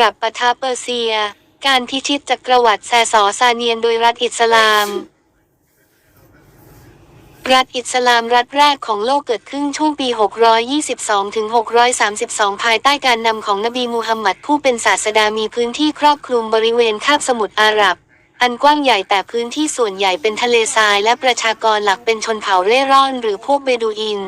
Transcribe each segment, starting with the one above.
รับปะทะเปอร์เซีย การพิชิตจักรวรรดิแซสอซาเนียนโดยรัฐอิสลาม รัฐอิสลามรัฐแรกของโลกเกิดขึ้นช่วงปี 622 ถึง 632 ภายใต้การนำของนบีมูฮัมหมัดผู้เป็นศาสดามีพื้นที่ครอบคลุมบริเวณคาบสมุทรอาหรับ อันกว้างใหญ่แต่พื้นที่ส่วนใหญ่เป็นทะเลทรายและประชากรหลักเป็นชนเผ่าเร่ร่อนหรือพวกเบดูอิน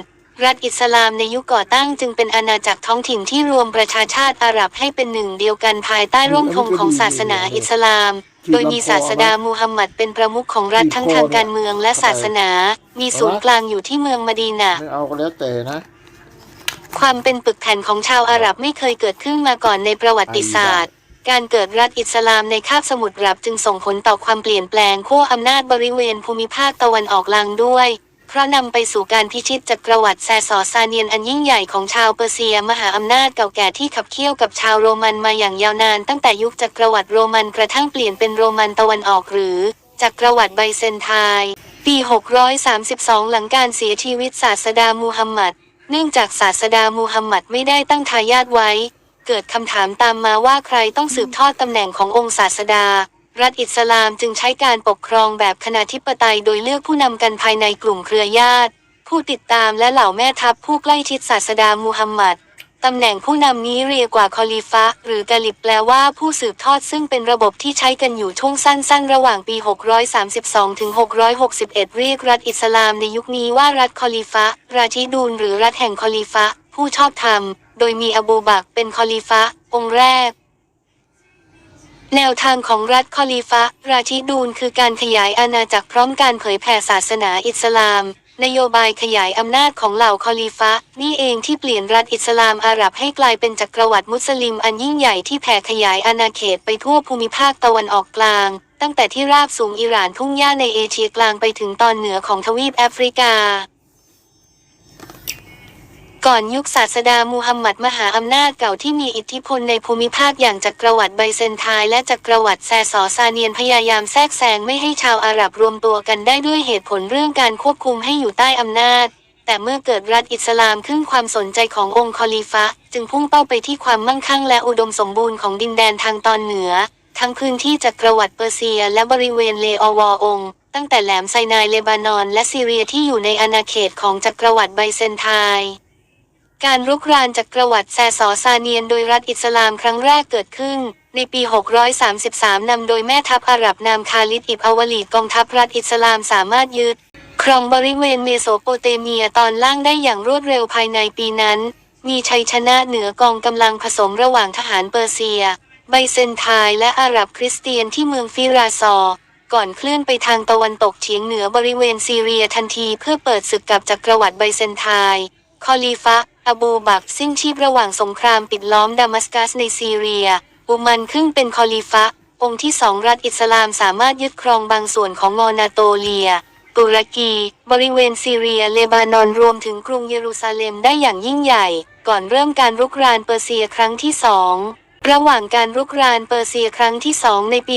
รัฐอิสลามในยุคก่อตั้งจึงเป็นอาณาจักรท้องถิ่นที่รวมประชาชาติอาหรับให้เป็นหนึ่งเดียวกันภายใต้ร่มธงของศาสนาอิสลาม โดยมีศาสดามูฮัมหมัดเป็นประมุขของรัฐทั้งทางการเมืองและศาสนา มีศูนย์กลางอยู่ที่เมืองมะดีนะห์ไม่เอาก็แล้วแต่นะความเป็นปึกแผ่นของชาวอาหรับไม่เคยเกิดขึ้นมาก่อนในประวัติศาสตร์ การเกิดรัฐอิสลามในคาบสมุทรอาหรับจึงส่งผลต่อความเปลี่ยนแปลงขั้วอำนาจบริเวณภูมิภาคตะวันออกกลางด้วย เพราะนำไปสู่การพิชิตจักรวรรดิแซสอซาเนียนอันยิ่งใหญ่ของชาวเปอร์เซียมหาอำนาจเก่าแก่ที่ขับเคี่ยวกับชาวโรมันมาอย่างยาวนานตั้งแต่ยุคจักรวรรดิโรมันกระทั่งเปลี่ยนเป็นโรมันตะวันออกหรือจักรวรรดิไบเซนไทน์ปี 632 หลังการเสียชีวิตศาสดามูฮัมหมัด เนื่องจากศาสดามูฮัมหมัดไม่ได้ตั้งทายาทไว้ เกิดคำถามตามมาว่าใครต้องสืบทอดตำแหน่งขององค์ศาสดา รัฐอิสลามจึงใช้การปกครองแบบคณาธิปไตยโดยเลือกผู้นำกันภายในกลุ่มเครือญาติ ผู้ติดตามและเหล่าแม่ทัพผู้ใกล้ชิดศาสดามูฮัมหมัดตำแหน่งผู้นำนี้เรียกว่าคอลีฟะหรือกาลิบแปลว่าผู้สืบทอดซึ่งเป็นระบบที่ใช้กันอยู่ช่วงสั้นๆ ระหว่างปี 632 ถึง 661 เรียกรัฐอิสลามในยุคนี้ว่ารัฐคอลีฟะราชิดูนหรือรัฐแห่งคอลีฟะผู้ชอบธรรม โดยมีอบูบักเป็นคอลีฟะองค์แรก แนวทางของรัฐคอลีฟะ ราชิดูนคือการขยายอาณาจักรพร้อมการเผยแผ่ศาสนาอิสลาม นโยบายขยายอำนาจของเหล่าคอลีฟะ นี่เองที่เปลี่ยนรัฐอิสลามอาหรับให้กลายเป็นจักรวรรดิมุสลิมอันยิ่งใหญ่ที่แผ่ขยายอาณาเขตไปทั่วภูมิภาคตะวันออกกลาง ตั้งแต่ที่ราบสูงอิหร่านทุ่งหญ้าในเอเชียกลางไปถึงตอนเหนือของทวีปแอฟริกา ก่อนยุคศาสดามูฮัมหมัดมหาอำนาจเก่าที่มีอิทธิพลในภูมิภาคอย่างจักรวรรดิไบเซนทน์และจักรวรรดิแซสอซาเนียนพยายามแทรกแซงไม่ให้ชาวอาหรับรวมตัวกันได้ด้วยเหตุผลเรื่องการควบคุมให้อยู่ใต้อำนาจ แต่เมื่อเกิดรัฐอิสลามขึ้นความสนใจขององค์คอลีฟะจึงพุ่งเป้าไปที่ความมั่งคั่งและอุดมสมบูรณ์ของดินแดนทางตอนเหนือ ทั้งพื้นที่จักรวรรดิเปอร์เซีย และบริเวณเลอวอองตั้งแต่แหลมไซนายเลบานอน และซีเรียที่อยู่ในอาณาเขตของจักรวรรดิไบเซนไทน์ การรุกรานจักระวรรดิแซสอซาเนียนโดยรัฐอิสลามครั้งแรกเกิดขึ้น ในปี 633 นำโดยแม่ทัพอาหรับนามคาลิดอิบอวลีดกองทัพรัฐอิสลามสามารถยึด ครองบริเวณเมโสโปเตเมียตอนล่างได้อย่างรวดเร็วภายในปีนั้น มีชัยชนะเหนือกองกำลังผสมระหว่างทหารเปอร์เซีย ไบเซนไทน์และอาหรับคริสเตียนที่เมืองฟิราซอก่อนเคลื่อนไปทางตะวันตกเฉียงเหนือบริเวณซีเรียทันทีเพื่อเปิดศึกกับจักรวรรดิไบเซนไทน์คอลีฟะ อบูบักรสิ้นชีพระหว่างสงครามปิดล้อมดามัสกัสในซีเรีย อุมันขึ้นเป็นคอลีฟะ องค์ที่สองรัฐอิสลามสามารถยึดครองบางส่วนของงอนาโตเลีย ตุรกี บริเวณซีเรียเลบานอนรวมถึงกรุงเยรูซาเล็มได้อย่างยิ่งใหญ่ ก่อนเริ่มการรุกรานเปอร์เซียครั้งที่สองระหว่างการรุกรานเปอร์เซียครั้งที่สองในปี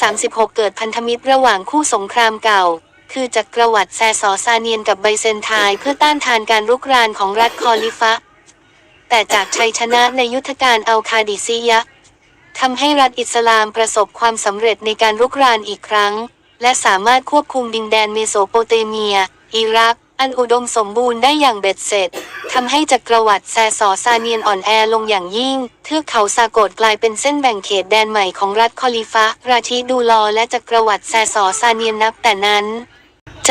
636 เกิดพันธมิตรระหว่างคู่สงครามเก่า คือจักรวรรดิแซสอซาเนียนกับไบเซนไทน์เพื่อต้านทานการรุกรานของรัฐคอลิฟะ แต่จากชัยชนะในยุทธการอัลคาดิซียะทำให้รัฐอิสลามประสบความสำเร็จในการรุกรานอีกครั้ง และสามารถควบคุมดินแดนเมโสโปเตเมีย อิรัก อันอุดมสมบูรณ์ได้อย่างเบ็ดเสร็จทำให้จักรวรรดิแซสอซาเนียนอ่อนแอลงอย่างยิ่ง เทือกเขาซาโกดกลายเป็นเส้นแบ่งเขตแดนใหม่ของรัฐคอลิฟะ ราชิดูลอและจักรวรรดิแซสอซาเนียนนับแต่นั้น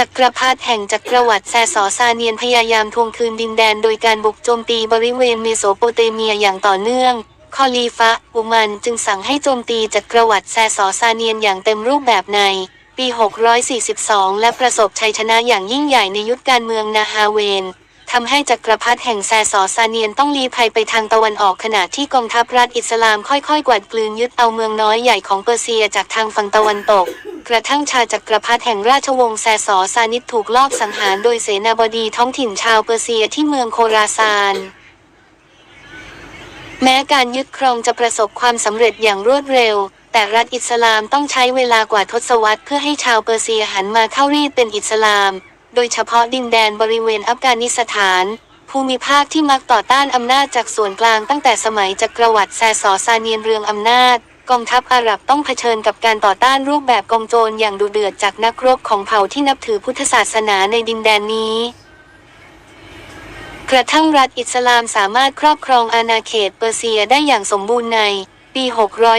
จักรพรรดิแห่งจักรวรรดิแซสอซาเนียนพยายามทวงคืนดินแดนโดยการบุกโจมตีบริเวณเมโสโปเตเมียอย่างต่อเนื่อง คอลีฟะอุมันจึงสั่งให้โจมตีจักรวรรดิแซสอซาเนียนอย่างเต็มรูปแบบใน ปี 642 และประสบชัยชนะอย่างยิ่งใหญ่ในยุทธการเมืองนาฮาเวนทำให้จักรพรรดิแห่งแซสอซาเนียนต้องลี้ภัยไปทางตะวันออกขณะที่กองทัพรัฐอิสลามค่อยๆ กวาดกลืนยึดเอาเมืองน้อยใหญ่ของเปอร์เซียจากทางฝั่งตะวันตก กระทั่งชาจักรพรรดิแห่งราชวงศ์แซสอซานิดถูกลอบสังหารโดยเสนาบดีท้องถิ่นชาวเปอร์เซียที่เมืองโคราซานแม้การยึดครองจะประสบความสำเร็จอย่างรวดเร็ว แต่รัฐอิสลามต้องใช้เวลากว่าทศวรรษเพื่อให้ชาวเปอร์เซียหันมาเข้ารีดเป็นอิสลาม โดยเฉพาะดินแดนบริเวณอัฟกานิสถาน ภูมิภาคที่มักต่อต้านอำนาจจากส่วนกลางตั้งแต่สมัยจักรวรรดิแซสอซาเนียนเรืองอำนาจ กองทัพอาหรับต้องเผชิญกับการต่อต้านรูปแบบกองโจรอย่างดุเดือดจากนักรบของเผ่าที่นับถือพุทธศาสนาในดินแดนนี้ กระทั่งรัฐอิสลามสามารถครอบครองอาณาเขตเปอร์เซียได้อย่างสมบูรณ์ใน ปี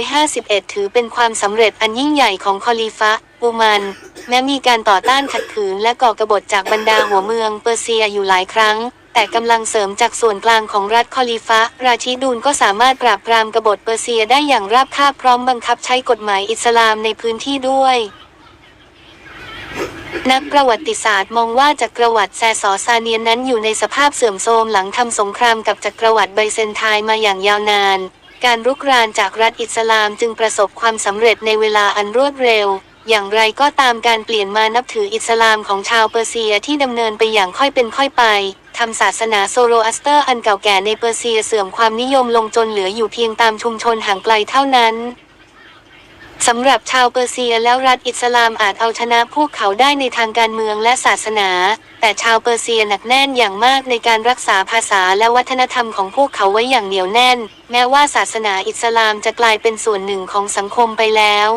651 ถือเป็นความสำเร็จอันยิ่งใหญ่ของคอลีฟะอุมัน แม้มีการต่อต้านขัดขืนและก่อกบฏจากบรรดาหัวเมืองเปอร์เซียอยู่หลายครั้งแต่กำลังเสริมจากส่วนกลางของรัฐคอลีฟะ ราชิดูนก็สามารถปราบปรามกบฏเปอร์เซียได้อย่างราบคาบพร้อมบังคับใช้กฎหมายอิสลามในพื้นที่ด้วย นักประวัติศาสตร์มองว่าจักรวรรดิแซสอซาเนียนนั้นอยู่ในสภาพเสื่อมโทรมหลังทำสงครามกับจักรวรรดิไบเซนไทน์มาอย่างยาวนาน การรุกรานจากรัฐอิสลามจึงประสบความสำเร็จในเวลาอันรวดเร็ว อย่างไรก็ตามการเปลี่ยนมานับถืออิสลามของชาวเปอร์เซียที่ดำเนินไปอย่างค่อยเป็นค่อยไปทำศาสนาโซโรอัสเตอร์อันเก่าแก่ในเปอร์เซียเสื่อมความนิยมลงจนเหลืออยู่เพียงตามชุมชนห่างไกลเท่านั้นสำหรับชาวเปอร์เซียแล้วรัฐอิสลามอาจเอาชนะพวกเขาได้ในทางการเมืองและศาสนา แต่ชาวเปอร์เซียหนักแน่นอย่างมากในการรักษาภาษาและวัฒนธรรมของพวกเขาไว้อย่างเหนียวแน่น แม้ว่าศาสนาอิสลามจะกลายเป็นส่วนหนึ่งของสังคมไปแล้ว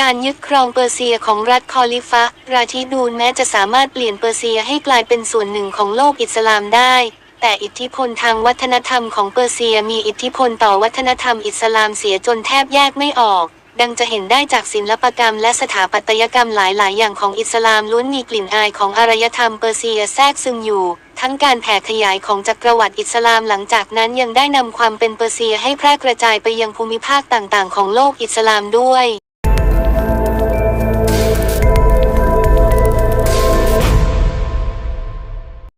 การยึดครองเปอร์เซียของรัฐคอลิฟะราชิดูนแม้จะสามารถเปลี่ยนเปอร์เซียให้กลายเป็นส่วนหนึ่งของโลกอิสลามได้ แต่อิทธิพลทางวัฒนธรรมของเปอร์เซียมีอิทธิพลต่อวัฒนธรรมอิสลามเสียจนแทบแยกไม่ออก ดังจะเห็นได้จากศิลปกรรมและสถาปัตยกรรมหลาย ๆ อย่างของอิสลามล้วนมีกลิ่นอายของอารยธรรมเปอร์เซียแทรกซึมอยู่ทั้งการแผ่ขยายของจักรวรรดิอิสลามหลังจากนั้นยังได้นำความเป็นเปอร์เซียให้แพร่กระจายไปยังภูมิภาคต่าง ๆ ของโลกอิสลามด้วย